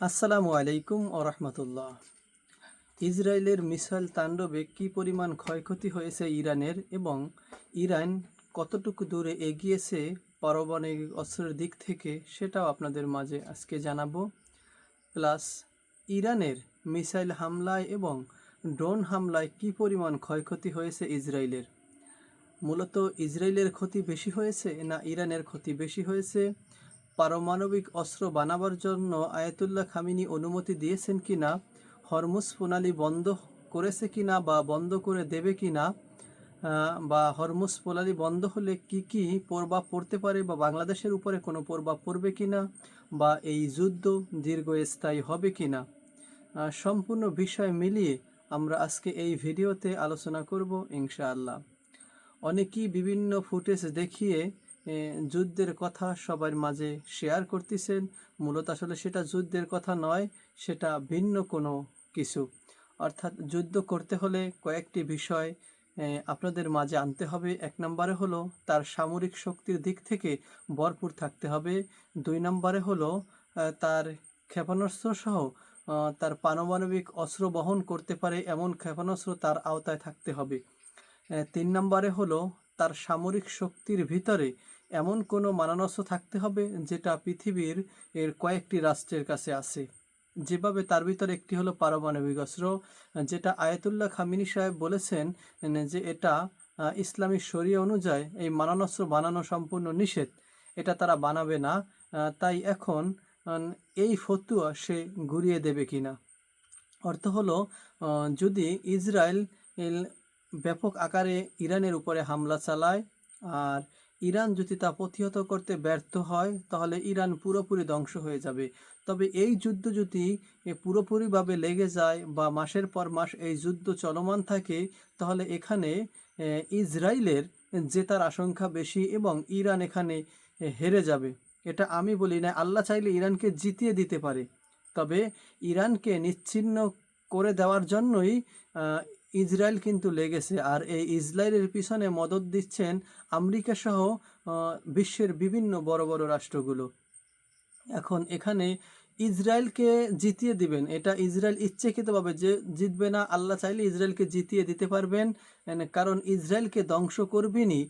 আসসালামু আলাইকুম ও রহমতুল্লাহ। ইসরায়েলের মিসাইল তাণ্ডবে কী পরিমাণ ক্ষয়ক্ষতি হয়েছে ইরানের এবং ইরান কতটুকু দূরে এগিয়েছে পারমাণবিক অস্ত্রের দিক থেকে সেটাও আপনাদের মাঝে আজকে জানাব। প্লাস ইরানের মিসাইল হামলায় এবং ড্রোন হামলায় কী পরিমাণ ক্ষয়ক্ষতি হয়েছে ইসরায়েলের? মূলত ইসরায়েলের ক্ষতি বেশি হয়েছে না ইরানের ক্ষতি বেশি হয়েছে? পারমাণবিক অস্ত্র বানাবার জন্য আয়াতুল্লাহ খামিনি অনুমতি দিয়েছেন কিনা, হরমুজ প্রণালী বন্ধ করেছে কিনা বা বন্ধ করে দেবে কিনা বা হরমুজ প্রণালী বন্ধ হলে কি কি প্রভাব পড়তে পারে বা বাংলাদেশের উপরে কোনো প্রভাব পড়বে কিনা, বা এই যুদ্ধ দীর্ঘস্থায়ী হবে কিনা? সম্পূর্ণ বিষয় মিলিয়ে আমরা আজকে এই ভিডিওতে আলোচনা করব ইনশাআল্লাহ। অনেকেই বিভিন্ন ফুটেজ দেখিয়ে যুদ্ধের কথা সবার মাঝে শেয়ার করতেছেন। মূলত আসলে সেটা যুদ্ধের কথা নয়, সেটা ভিন্ন কোনো কিছু। অর্থাৎ যুদ্ধ করতে হলে কয়েকটি বিষয় আপনাদের মাঝে আনতে হবে। এক নম্বরে হলো তার সামরিক শক্তির দিক থেকে ভরপুর থাকতে হবে। দুই নম্বরে হলো তার ক্ষেপণাস্ত্র সহ তার পারমাণবিক অস্ত্র বহন করতে পারে এমন ক্ষেপণাস্ত্র তার আওতায় থাকতে হবে। তিন নম্বরে হলো তার সামরিক শক্তির ভিতরে এমন কোনো মানানস্ত্র থাকতে হবে যেটা পৃথিবীর এর কয়েকটি রাষ্ট্রের কাছে আছে। যেভাবে তার ভিতরে একটি হলো পারমাণবিক অস্ত্র, যেটা আয়াতুল্লাহ খামিনি সাহেব বলেছেন যে এটা ইসলামী শরীয় অনুযায়ী এই মানানস্ত্র বানানো সম্পূর্ণ নিষেধ। এটা তারা বানাবে না তাই এখন এই ফতুয়া সে ঘুরিয়ে দেবে কিনা। অর্থ হলো যদি ইসরায়েল ব্যাপক আকারে ইরানের উপরে হামলা চালায়। আর ইরান যদি তা প্রতিহত করতে ব্যর্থ হয়, তাহলে ইরান পুরোপুরি ধ্বংস হয়ে যাবে। তবে এই যুদ্ধ যদি পুরোপুরিভাবে লেগে যায় বা মাসের পর মাস এই যুদ্ধ চলমান থাকে, তাহলে এখানে ইসরায়েলের জেতার আশঙ্কা বেশি এবং ইরান এখানে হেরে যাবে। এটা আমি বলি না, আল্লাহ চাইলে ইরানকে জিতিয়ে দিতে পারে। তবে ইরানকে নিচ্ছিন্ন করে দেওয়ার জন্যই ইসরায়েল কিন্তু লেগেছে আর এই ইসরায়েলের পিছনে মদত দিচ্ছেন আমেরিকা সহ বিশ্বের বিভিন্ন বড় বড় রাষ্ট্রগুলো। এখন এখানে ইসরায়েলকে জিতিয়ে দিবেন। এটা ইসরায়েল ইচ্ছেকৃতভাবে যে জিতবে না, আল্লাহ চাইলে ইসরায়েলকে জিতিয়ে দিতে পারবেন। কারণ ইসরায়েলকে ধ্বংস করবেনই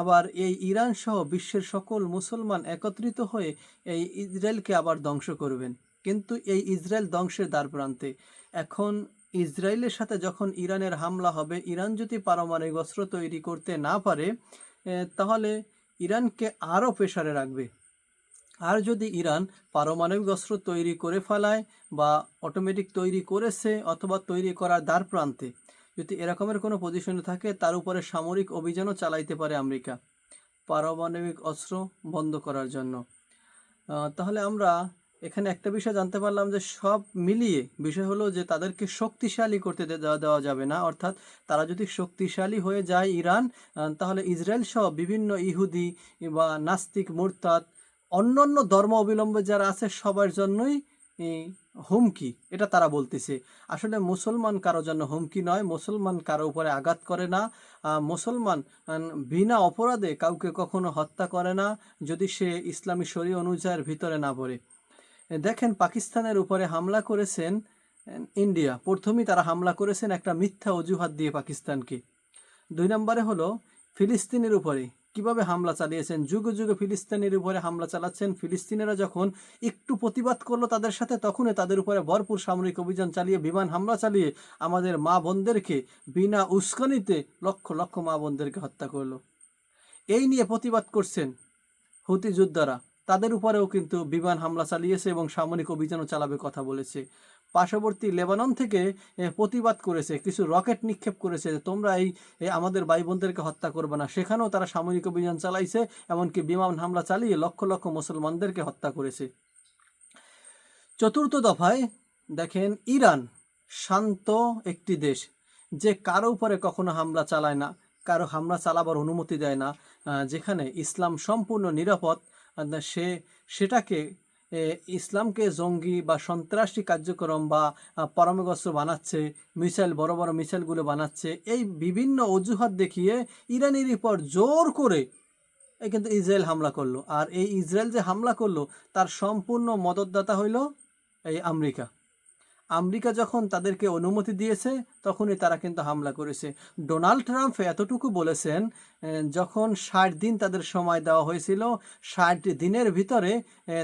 আবার এই ইরান সহ বিশ্বের সকল মুসলমান একত্রিত হয়ে এই ইসরায়েলকে আবার ধ্বংস করবেন। কিন্তু এই ইসরায়েল ধ্বংসের দ্বার প্রান্তে। এখন ইসরায়েলের সাথে যখন ইরানের হামলা হবে, ইরান যদি পারমাণবিক অস্ত্র তৈরি করতে না পারে তাহলে ইরানকে আরও প্রেসারে রাখবে। আর যদি ইরান পারমাণবিক অস্ত্র তৈরি করে ফেলায় বা অটোমেটিক তৈরি করেছে অথবা তৈরি করার দ্বার প্রান্তে, যদি এরকমের কোনো পজিশনে থাকে, তার উপরে সামরিক অভিযানও চালাইতে পারে আমেরিকা পারমাণবিক অস্ত্র বন্ধ করার জন্য। তাহলে আমরা এখানে একটা বিষয় জানতে পারলাম যে সব মিলিয়ে বিষয় হলো যে তাদেরকে শক্তিশালী করতে দেওয়া যাবে না। অর্থাৎ তারা যদি শক্তিশালী হয়ে যায় ইরান তাহলে ইসরায়েল সহ বিভিন্ন ইহুদি বা নাস্তিক, মুরতাদ, অন্যান্য ধর্ম অবলম্বী যারা আছে, সবার জন্যই হুমকি। এটা তারা বলতেছে। আসলে মুসলমান কারও জন্য হুমকি নয়, মুসলমান কারও উপরে আঘাত করে না। মুসলমান বিনা অপরাধে কাউকে কখনো হত্যা করে না, যদি সে ইসলামী শরী অনুযায়ীর ভিতরে না পড়ে। দেখেন পাকিস্তানের উপরে হামলা করেছেন ইন্ডিয়া। প্রথমেই তারা হামলা করেছেন একটা মিথ্যা অজুহাত দিয়ে পাকিস্তানকে। দুই নম্বরে হলো ফিলিস্তিনের উপরে কীভাবে হামলা চালিয়েছেন? যুগে যুগে ফিলিস্তিনের উপরে হামলা চালাচ্ছেন। ফিলিস্তিনিরা যখন একটু প্রতিবাদ করল তাদের সাথে, তখনই তাদের উপরে ভরপুর সামরিক অভিযান চালিয়ে, বিমান হামলা চালিয়ে আমাদের মা বোনদেরকে বিনা উস্কানিতে লক্ষ লক্ষ মা বোনদেরকে হত্যা করল। এই নিয়ে প্রতিবাদ করছেন হুতি যোদ্ধারা। তাদের উপরেও কিন্তু বিমান হামলা চালিয়েছে এবং সামরিক অভিযানও চালাবে কথা বলেছে। পার্শ্ববর্তী লেবানন থেকে প্রতিবাদ করেছে, কিছু রকেট নিক্ষেপ করেছে তোমরা এই আমাদের ভাই বোনদেরকে হত্যা করবে না। সেখানেও তারা সামরিক অভিযান চালাইছে, এমনকি বিমান হামলা চালিয়ে লক্ষ লক্ষ মুসলমানদেরকে হত্যা করেছে। চতুর্থ দফায় দেখেন, ইরান শান্ত একটি দেশ, যে কারও উপরে কখনো হামলা চালায় না, কারও হামলা চালাবার অনুমতি দেয় না যেখানে ইসলাম সম্পূর্ণ নিরাপদ সে সেটাকে ইসলামকে জঙ্গি বা সন্ত্রাসী কার্যক্রম বা আহ, বানাচ্ছে মিসাইল বড় বড় মিসাইলগুলো বানাচ্ছে এই বিভিন্ন অজুহাত দেখিয়ে ইরানের উপর জোর করে কিন্তু ইসরায়েল হামলা করল। আর এই ইসরায়েল যে হামলা করল তার সম্পূর্ণ মদতদাতা হইল এই আমেরিকা। আমেরিকা যখন তাদেরকে অনুমতি দিয়েছে, তখনই তারা কিন্তু হামলা করেছে। ডোনাল্ড ট্রাম্প এতটুকু বলেছেন যখন ষাট দিন তাদের সময় দেওয়া হয়েছিল, ষাট দিনের ভিতরে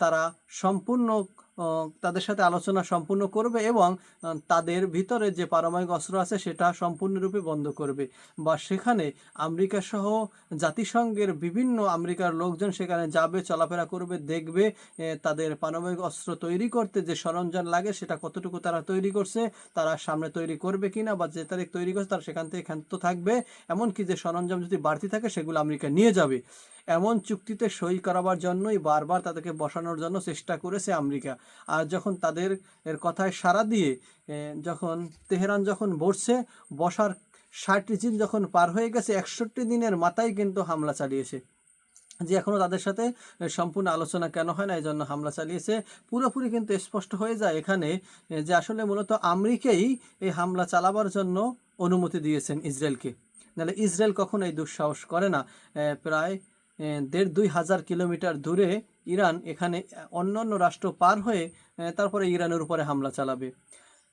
তারা সম্পূর্ণ তাদের সাথে আলোচনা সম্পূর্ণ করবে এবং তাদের ভিতরে যে পারমাণবিক অস্ত্র আছে সেটা সম্পূর্ণরূপে বন্ধ করবে। বা সেখানে আমেরিকা সহ জাতিসংঘের বিভিন্ন আমেরিকার লোকজন সেখানে যাবে, চলাফেরা করবে, দেখবে তাদের পারমাণবিক অস্ত্র তৈরি করতে যে সরঞ্জাম লাগে সেটা কতটুকু তারা তৈরি করছে, তারা সামনে তৈরি করবে কিনা বা যে তারিখ তৈরি করছে তারা সেখান থেকে ক্ষান্ত থাকবে। এমনকি যে সরঞ্জাম যদি বাড়তি থাকে সেগুলো আমেরিকা নিয়ে যাবে। এমন চুক্তিতে সই করাবার জন্যই বারবার তাদেরকে বসানোর জন্য চেষ্টা করেছে আমেরিকা। আর যখন তাদের এর কথায় সাড়া দিয়ে যখন তেহরান যখন বসছে, বসার ষাটটি দিন যখন পার হয়ে গেছে, একষট্টি দিনের মাথায় কিন্তু হামলা চালিয়েছে। যে এখনও তাদের সাথে সম্পূর্ণ আলোচনা কেন হয় না এই জন্য হামলা চালিয়েছে, পুরোপুরি কিন্তু স্পষ্ট হয়ে যায় এখানে যে আসলে মূলত আমেরিকাই এই হামলা চালাবার জন্য অনুমতি দিয়েছেন ইসরায়েলকে। নাহলে ইসরায়েল কখনো এই দুঃসাহস করে না। প্রায় দেড় দুই হাজার কিলোমিটার দূরে ইরান এখানে অন্য অন্য রাষ্ট্র পার হয়ে তারপরে ইরানের উপরে হামলা চালাবে।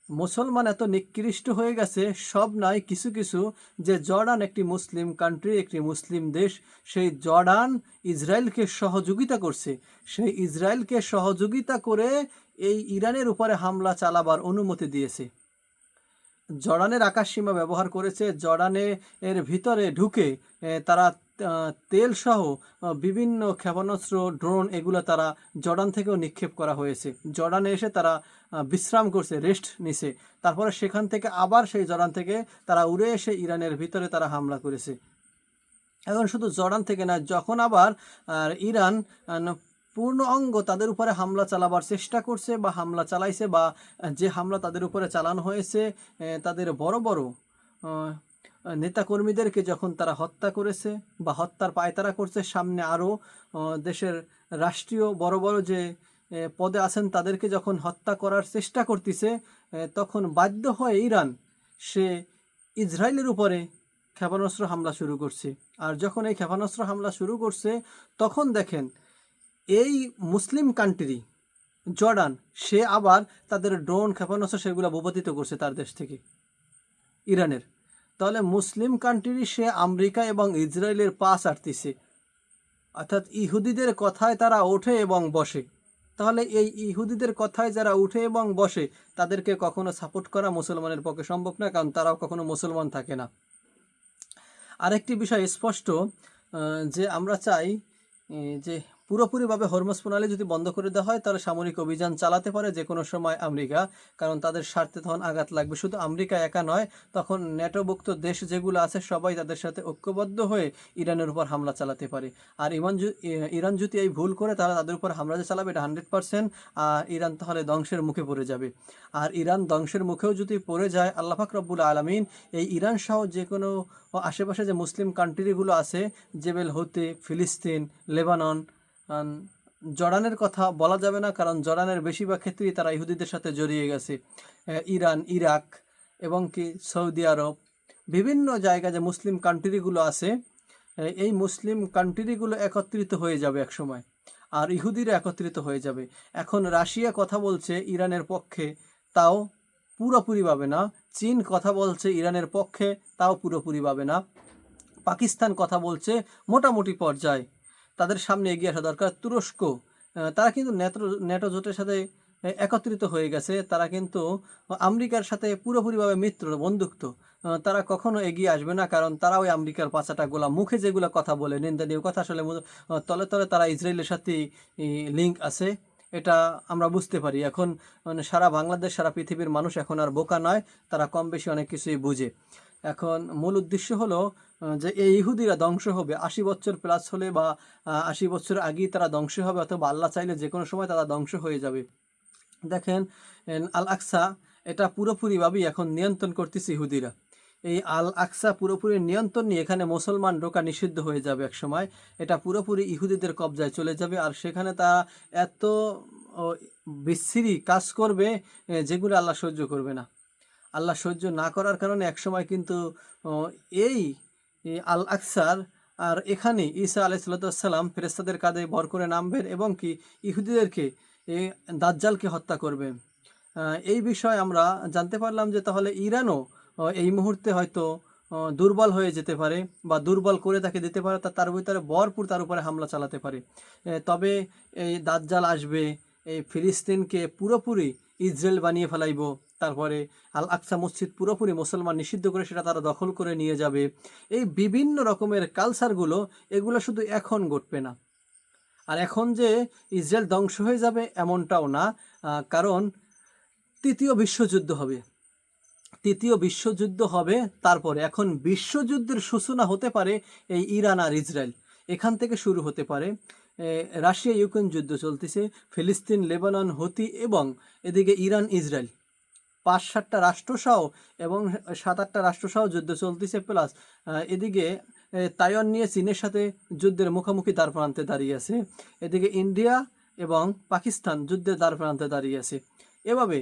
মুসলমান এত নিকৃষ্ট হয়ে গেছে, সব নয়, কিছু কিছু, যে জর্ডান একটি মুসলিম কান্ট্রি একটি মুসলিম দেশ, সেই জর্ডান ইসরায়েলকে সহযোগিতা করছে। সেই ইসরায়েলকে সহযোগিতা করে এই ইরানের উপরে হামলা চালাবার অনুমতি দিয়েছে। জর্ডানের আকাশসীমা ব্যবহার করেছে। জর্ডানে এর ভিতরে ঢুকে তারা আহ, তেল সহ বিভিন্ন ক্ষেপণাস্ত্র ড্রোন এগুলো তারা জর্ডান থেকেও নিক্ষেপ করা হয়েছে। জর্ডানে এসে তারা বিশ্রাম করছে রেস্ট নিছে। তারপরে সেখান থেকে আবার সেই জর্ডান থেকে তারা উড়ে এসে ইরানের ভিতরে তারা হামলা করেছে। এখন শুধু জর্ডান থেকে না যখন আবার ইরান পূর্ণ অঙ্গ তাদের উপরে হামলা চালাবার চেষ্টা করছে বা হামলা চালাইছে বা যে হামলা তাদের উপরে চালানো হয়েছে তাদের বড় বড় নেতাকর্মীদেরকে যখন তারা হত্যা করেছে বা হত্যার পায়তারা করছে, সামনে আরও দেশের রাষ্ট্রীয় বড় বড় যে পদে আছেন তাদেরকে যখন হত্যা করার চেষ্টা করতেছে তখন বাধ্য হয়ে ইরান, সে ইসরায়েলের উপরে ক্ষেপণাস্ত্র হামলা শুরু করছে। আর যখন এই ক্ষেপণাস্ত্র হামলা শুরু করছে, তখন দেখেন এই মুসলিম কান্ট্রি জর্ডান, সে আবার তাদের ড্রোন ক্ষেপণাস্ত্র সেগুলো ভূপাতিত করছে তার দেশ থেকে, ইরানের। তাহলে মুসলিম কান্ট্রি সে আমেরিকা এবং ইসরায়েলের পাশ আটতেছে অর্থাৎ ইহুদিদের কথায় তারা ওঠে এবং বসে। তাহলে এই ইহুদিদের কথায় যারা উঠে এবং বসে, তাদেরকে কখনো সাপোর্ট করা মুসলমানের পক্ষে সম্ভব না, কারণ তারাও কখনো মুসলমান থাকে না। আরেকটি বিষয় স্পষ্ট যে আমরা চাই যে পুরোপুরিভাবে হরমোজ প্রণালী যদি বন্ধ করে দেওয়া হয়, তাহলে সামরিক অভিযান চালাতে পারে যে কোনো সময় আমেরিকা। কারণ তাদের স্বার্থে তখন আঘাত লাগবে। শুধু আমেরিকা একা নয়, তখন ন্যাটোভুক্ত দেশ যেগুলো আছে, সবাই তাদের সাথে ঐক্যবদ্ধ হয়ে ইরানের উপর হামলা চালাতে পারে। আর ইমান ইরান যদি এই ভুল করে তারা তাদের উপর হামলা যে চালাবে, এটা হান্ড্রেড পার্সেন্ট, আর ইরান তাহলে ধ্বংসের মুখে পড়ে যাবে। আর ইরান ধ্বংসের মুখেও যদি পড়ে যায়, আল্লাহ পাক রব্বুল আলমিন এই ইরান সহ যে কোনো আশেপাশে যে মুসলিম কান্ট্রিগুলো আছে, জেবেল হতে, ফিলিস্তিন, লেবানন জর্ডানের কথা বলা যাবে না, কারণ জর্ডানের বেশিরভাগ ক্ষেত্রেই তারা ইহুদিদের সাথে জড়িয়ে গেছে। ইরান, ইরাক এবং কি সৌদি আরব। বিভিন্ন জায়গায় যে মুসলিম কান্ট্রিগুলো আছে এই মুসলিম কান্ট্রিগুলো একত্রিত হয়ে যাবে একসময়, আর ইহুদিরা একত্রিত হয়ে যাবে। এখন রাশিয়া কথা বলছে ইরানের পক্ষে, তাও পুরোপুরি পাবে না। চীন কথা বলছে ইরানের পক্ষে, তাও পুরোপুরি পাবে না। পাকিস্তান কথা বলছে মোটামুটি পর্যায়ে। তাদের সামনে এগিয়ে আসা দরকার। তুরস্ক তারা কিন্তু নেটো নেটো জোটের সাথে একত্রিত হয়ে গেছে। তারা কিন্তু আমেরিকার সাথে পুরোপুরিভাবে মিত্র, বন্ধুত্ব। তারা কখনো এগিয়ে আসবে না, কারণ তারা ওই আমেরিকার পাঁচাটা গোলা মুখে যেগুলো কথা বলে, নিন্দানীয় কথা আসলে তলে তলে তারা ইসরায়েলের সাথে লিঙ্ক আছে। এটা আমরা বুঝতে পারি। এখন মানে সারা বাংলাদেশ, সারা পৃথিবীর মানুষ এখন আর বোকা নয়, তারা কম বেশি অনেক কিছুই বুঝে। এখন মূল উদ্দেশ্য হলো যে এই ইহুদিরা ধ্বংস হবে, আশি বছর প্লাস হলে বা আশি বছর আগেই তারা ধ্বংস হবে অথবা আল্লাহ চাইলে যে কোনো সময় তারা ধ্বংস হয়ে যাবে। দেখেন আল আকসা এটা পুরোপুরিভাবেই এখন নিয়ন্ত্রণ করতেছে ইহুদিরা। এই আল আকসা পুরোপুরি নিয়ন্ত্রণ নিয়ে এখানে মুসলমান ঢোকা নিষিদ্ধ হয়ে যাবে এক সময়। এটা পুরোপুরি ইহুদিদের কবজায় চলে যাবে আর সেখানে তারা এত বিচ্ছিরি কাজ করবে যেগুলো আল্লাহ সহ্য করবে না। আল্লাহ সহ্য না করার কারণে একসময় কিন্তু এই আল আকসার আর এখানে ঈসা আলাইসাল্লাম ফেরেস্তাদের কাঁধে ভর করে নামবেন এবং কি ইহুদিদেরকে দাজ্জালকে হত্যা করবে এই বিষয়ে আমরা জানতে পারলাম যে তাহলে ইরানও এই মুহূর্তে হয়তো দুর্বল হয়ে যেতে পারে বা দুর্বল করে তাকে দিতে পারে তার ভিতরে ভরপুর তার উপরে হামলা চালাতে পারে। তবে এই দাজ্জাল আসবে, এই ফিলিস্তিনকে পুরোপুরি ইসরায়েল বানিয়ে ফেলাইব তারপরে আল আকসা মসজিদ পুরোপুরি মুসলমান নিষিদ্ধ করে সেটা তারা দখল করে নিয়ে যাবে। এই বিভিন্ন রকমের কালচারগুলো এগুলো শুধু এখন ঘটবে না। আর এখন যে ইসরায়েল ধ্বংস হয়ে যাবে এমনটাও না কারণ তৃতীয় বিশ্বযুদ্ধ হবে। তৃতীয় বিশ্বযুদ্ধ হবে, তারপরে এখন বিশ্বযুদ্ধের সূচনা হতে পারে এই ইরান আর ইসরায়েল। এখান থেকে শুরু হতে পারে। রাশিয়া ইউক্রেন যুদ্ধ চলতেছে, ফিলিস্তিন, লেবানন, হতি এবং এদিকে ইরান ইসরায়েল পাঁচ সাতটা রাষ্ট্রসহ এবং সাত আটটা রাষ্ট্রসহ যুদ্ধ চলতেছে প্লাস এদিকে তাইওয়ান নিয়ে চীনের সাথে যুদ্ধের মুখোমুখি দ্বার প্রান্তে দাঁড়িয়ে আছে। এদিকে ইন্ডিয়া এবং পাকিস্তান যুদ্ধের দ্বার প্রান্তে দাঁড়িয়ে আছে। এভাবে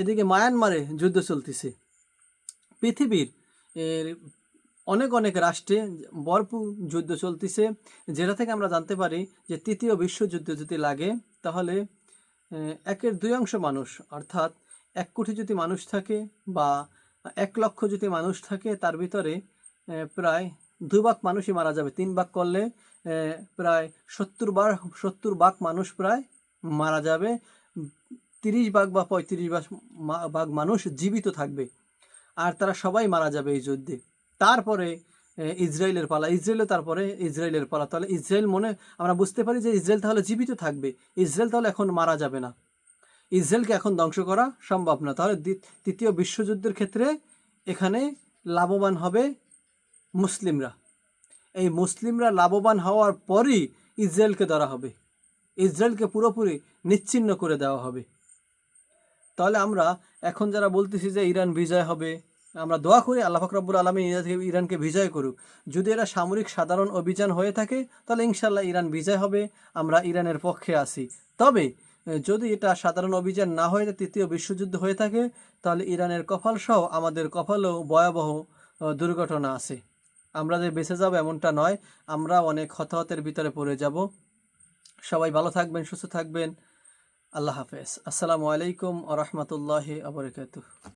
এদিকে মায়ানমারে যুদ্ধ চলতেছে। পৃথিবীর অনেক অনেক রাষ্ট্রে ভরপুর যুদ্ধ চলতেছে। যেটা থেকে আমরা জানতে পারি যে তৃতীয় বিশ্বযুদ্ধ যদি লাগে, তাহলে একের দুই অংশ মানুষ, অর্থাৎ এক কোটি যদি মানুষ থাকে বা এক লক্ষ যদি মানুষ থাকে, তার ভিতরে প্রায় দুই ভাগ মানুষই মারা যাবে। তিন ভাগ করলে প্রায় সত্তর বার, সত্তর ভাগ মানুষ প্রায় মারা যাবে। তিরিশ ভাগ বা পঁয়ত্রিশ ভাগ মানুষ জীবিত থাকবে। আর তারা সবাই মারা যাবে এই যুদ্ধে। তারপরে ইসরায়েলের পালা। ইসরায়েলও তারপরে ইসরায়েলের পালা। তাহলে ইসরায়েল মনে, আমরা বুঝতে পারি যে ইসরায়েল তাহলে জীবিত থাকবে। ইসরায়েল তাহলে এখন মারা যাবে না। ইসরায়েলকে এখন ধ্বংস করা সম্ভব না। তাহলে তৃতীয় বিশ্বযুদ্ধের ক্ষেত্রে এখানে লাভবান হবে মুসলিমরা। এই মুসলিমরা লাভবান হওয়ার পরই ইসরায়েলকে ধরা হবে। ইসরায়েলকে পুরোপুরি নিচ্ছিন্ন করে দেওয়া হবে। তাহলে আমরা এখন যারা বলতেছি যে ইরান বিজয় হবে, আমরা দোয়া করি আল্লাহ ফাকরাবুল আলমী ইরানকে বিজয় করুক। যদি এরা সামরিক সাধারণ অভিযান হয়ে থাকে, তাহলে ইনশাল্লাহ ইরান বিজয় হবে, আমরা ইরানের পক্ষে আছি। তবে যদি এটা সাধারণ অভিযান না হয়ে তৃতীয় বিশ্বযুদ্ধ হয়ে থাকে, তাহলে ইরানের কপালসহ আমাদের কপালেও ভয়াবহ দুর্ঘটনা আছে। আমরা যে বেঁচে যাব এমনটা নয়, আমরা অনেক হতাহতের ভিতরে পড়ে যাব। সবাই ভালো থাকবেন, সুস্থ থাকবেন। আল্লাহ হাফেজ। আসসালামু আলাইকুম আ রহমতুল্লাহ আবরকাত